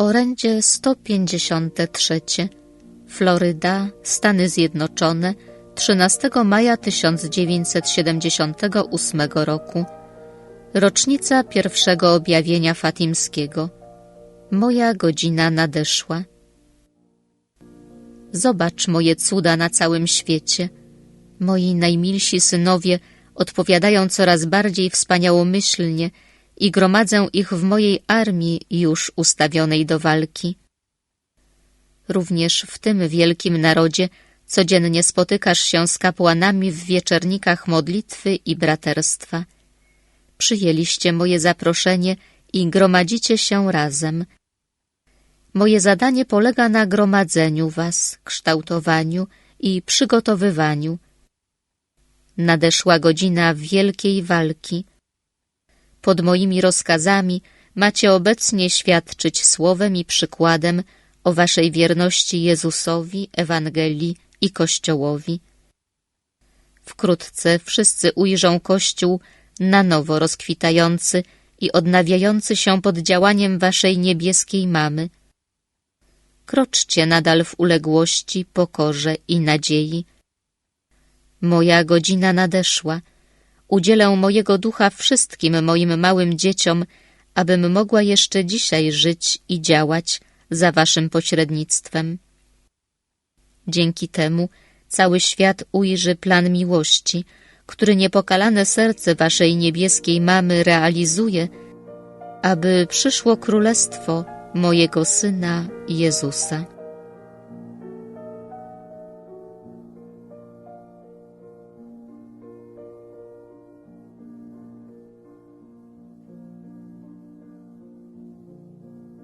Orędzie 153. Floryda, Stany Zjednoczone, 13 maja 1978 roku. Rocznica pierwszego objawienia fatimskiego. Moja godzina nadeszła. Zobacz moje cuda na całym świecie. Moi najmilsi synowie odpowiadają coraz bardziej wspaniałomyślnie i gromadzę ich w mojej armii już ustawionej do walki. Również w tym wielkim narodzie codziennie spotykasz się z kapłanami w wieczernikach modlitwy i braterstwa. Przyjęliście moje zaproszenie i gromadzicie się razem. Moje zadanie polega na gromadzeniu was, kształtowaniu i przygotowywaniu. Nadeszła godzina wielkiej walki. Pod moimi rozkazami macie obecnie świadczyć słowem i przykładem o waszej wierności Jezusowi, Ewangelii i Kościołowi. Wkrótce wszyscy ujrzą Kościół na nowo rozkwitający i odnawiający się pod działaniem waszej niebieskiej mamy. Kroczcie nadal w uległości, pokorze i nadziei. Moja godzina nadeszła. Udzielę mojego ducha wszystkim moim małym dzieciom, abym mogła jeszcze dzisiaj żyć i działać za waszym pośrednictwem. Dzięki temu cały świat ujrzy plan miłości, który niepokalane serce waszej niebieskiej mamy realizuje, aby przyszło królestwo mojego Syna Jezusa.